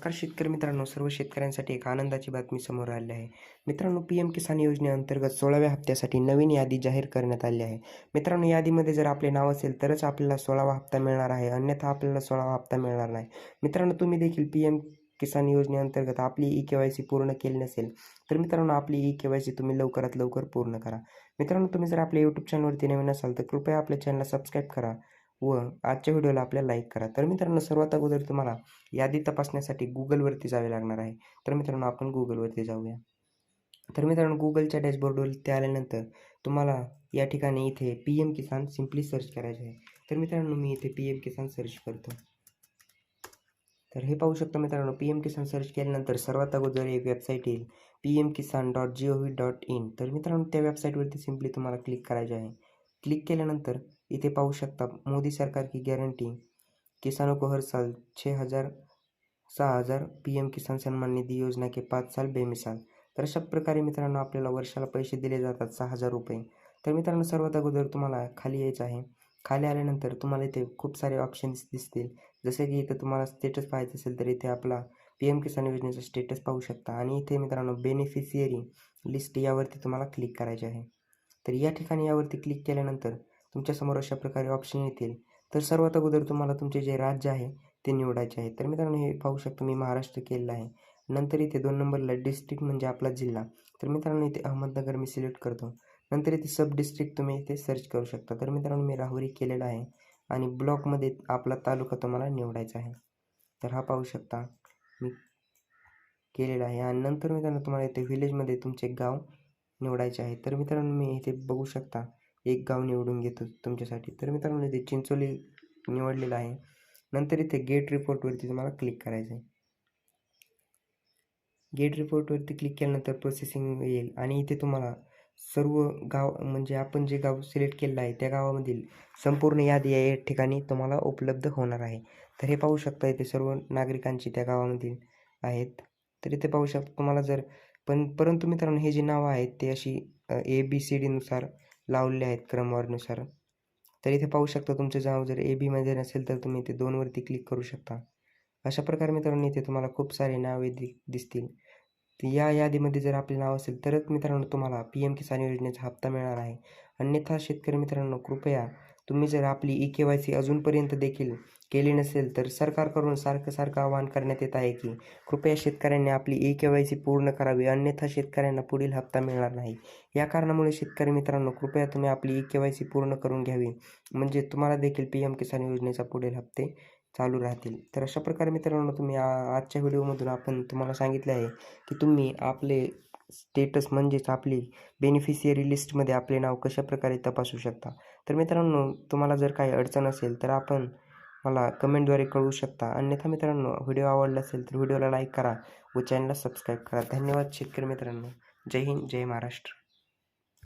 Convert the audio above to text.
नमस्कार शेतकरी मित्रांनो सर्व शेतकऱ्यांसाठी एक आनंदाची बातमी समोर आली आहे. मित्रांनो पी एम किसान योजनेअंतर्गत सोळाव्या हप्त्यासाठी नवीन यादी जाहीर करण्यात आली आहे. मित्रांनो यादीमध्ये जर आपले नाव असेल तरच आपल्याला सोळावा हप्ता मिळणार आहे. अन्यथा आपल्याला सोळावा हप्ता मिळणार नाही. मित्रांनो तुम्ही देखील पी एम किसान योजनेअंतर्गत आपली ई के वाय सी पूर्ण केली नसेल तर मित्रांनो आपली ई के वाय सी तुम्ही लवकरात लवकर पूर्ण करा. मित्रांनो तुम्ही जर आपल्या यूट्यूब चॅनलवरती नवीन असाल तर कृपया आपल्या चॅनलला सबस्क्राईब करा. व आजच्या व्हिडिओला आपल्या लाईक करा. तर मित्रांनो सर्वात अगोदर तुम्हाला यादी तपासण्यासाठी गुगलवरती जावे लागणार आहे. तर मित्रांनो आपण गुगलवरती जाऊया. तर मित्रांनो गुगलच्या डॅशबोर्डवरती आल्यानंतर तुम्हाला या ठिकाणी इथे P M Kisan simply search करायचे आहे. तर मित्रांनो मी इथे पी एम किसान सर्च करतो. तर हे पाहू शकता मित्रांनो पी एम किसान सर्च केल्यानंतर सर्वात अगोदर एक वेबसाईट येईल. P M Kisan dot G O V dot in तर मित्रांनो त्या वेबसाईटवरती सिम्पली तुम्हाला क्लिक करायचे आहे. क्लिक केल्यानंतर इथे पाहू शकता मोदी सरकार की गॅरंटी किसानों को हर साल छः हज़ार सहा हजार पी एम किसान सन्मान निधी योजना के पाच साल बेमिसाल. तर अशा प्रकारे मित्रांनो आपल्याला वर्षाला पैसे दिले जातात सहा हजार रुपये. तर मित्रांनो सर्वात अगोदर तुम्हाला खाली यायचं आहे. खाली आल्यानंतर तुम्हाला इथे खूप सारे ऑप्शन्स दिसतील. जसे की इथं तुम्हाला स्टेटस पाहायचं असेल तर इथे आपला पी एम किसान योजनेचा स्टेटस पाहू शकता. आणि इथे मित्रांनो बेनिफिशियरी लिस्ट यावरती तुम्हाला क्लिक करायचे आहे. तर या ठिकाणी यावरती क्लिक केल्यानंतर तुमच्यासमोर अशा प्रकारे ऑप्शन येतील. तर सर्वात अगोदर तुम्हाला तुमचे जे राज्य आहे ते निवडायचे आहे. तर मित्रांनो हे पाहू शकतो मी महाराष्ट्र केलेलं आहे. नंतर इथे दोन नंबरला डिस्ट्रिक्ट म्हणजे आपला जिल्हा. तर मित्रांनो इथे अहमदनगर मी सिलेक्ट करतो. नंतर इथे सब डिस्ट्रिक्ट तुम्ही इथे सर्च करू शकता. तर मित्रांनो मी राहुरी केलेला आहे. आणि ब्लॉकमध्ये आपला तालुका तुम्हाला निवडायचा आहे. तर हा पाहू शकता मी केलेला आहे. आणि नंतर मित्रांनो तुम्हाला इथे व्हिलेजमध्ये तुमचे गाव निवडायचे आहे. तर मित्रांनो मी इथे बघू शकता एक गाव निवडून घेतो तुमच्यासाठी. तर मित्रांनो इथे चिंचोली निवडलेलं आहे. नंतर इथे गेट रिपोर्टवरती तुम्हाला क्लिक करायचं आहे गेट रिपोर्टवरती क्लिक केल्यानंतर प्रोसेसिंग येईल. आणि इथे तुम्हाला सर्व गाव म्हणजे आपण जे गाव सिलेक्ट केलेलं आहे त्या गावामधील संपूर्ण यादी या ठिकाणी तुम्हाला उपलब्ध होणार आहे. तर हे पाहू शकता इथे सर्व नागरिकांची त्या गावामधील आहेत. तर इथे पाहू शकता तुम्हाला जर पण परंतु मित्रांनो हे जे नावं आहेत ते अशी ए बी सी डीनुसार लावलेले आहेत क्रमवारनुसार. तर इथे पाहू शकता तुमचं जाव जर ए बीमध्ये नसेल तर तुम्ही इथे दोनवरती क्लिक करू शकता. अशा प्रकारे मित्रांनो इथे तुम्हाला खूप सारे नावे दि दिसतील. तर या यादीमध्ये जर आपले नाव असेल तरच मित्रांनो तुम्हाला पी एम किसान योजनेचा हप्ता मिळणार आहे. अन्यथा शेतकरी मित्रांनो कृपया तुम्ही जर आपली ई के वाय सी अजूनपर्यंत देखील केली नसेल तर सरकारकडून सारखं सारखं आवाहन करण्यात येत आहे की कृपया शेतकऱ्यांनी आपली ई के वाय सी पूर्ण करावी. अन्यथा शेतकऱ्यांना पुढील हप्ता मिळणार नाही. या कारणामुळे शेतकरी मित्रांनो कृपया तुम्ही आपली ई के वाय सी पूर्ण करून घ्यावी. म्हणजे तुम्हाला देखील पी एम किसान योजनेचा पुढील हप्ते चालू राहतील. तर अशा प्रकारे मित्रांनो तुम्ही आजच्या व्हिडिओमधून आपण तुम्हाला सांगितले आहे की तुम्ही आपले स्टेटस म्हणजेच आपली बेनिफिशियरी लिस्टमध्ये आपले नाव कशा प्रकारे तपासू शकता? तर मित्रांनो तुम्हाला जर काही अडचण असेल तर आपण मला कमेंटद्वारे कळवू शकता. अन्यथा मित्रांनो व्हिडिओ आवडला असेल तर व्हिडिओला लाईक करा व चॅनलला सबस्क्राईब करा. धन्यवाद शेतकरी मित्रांनो. जय हिंद जय महाराष्ट्र.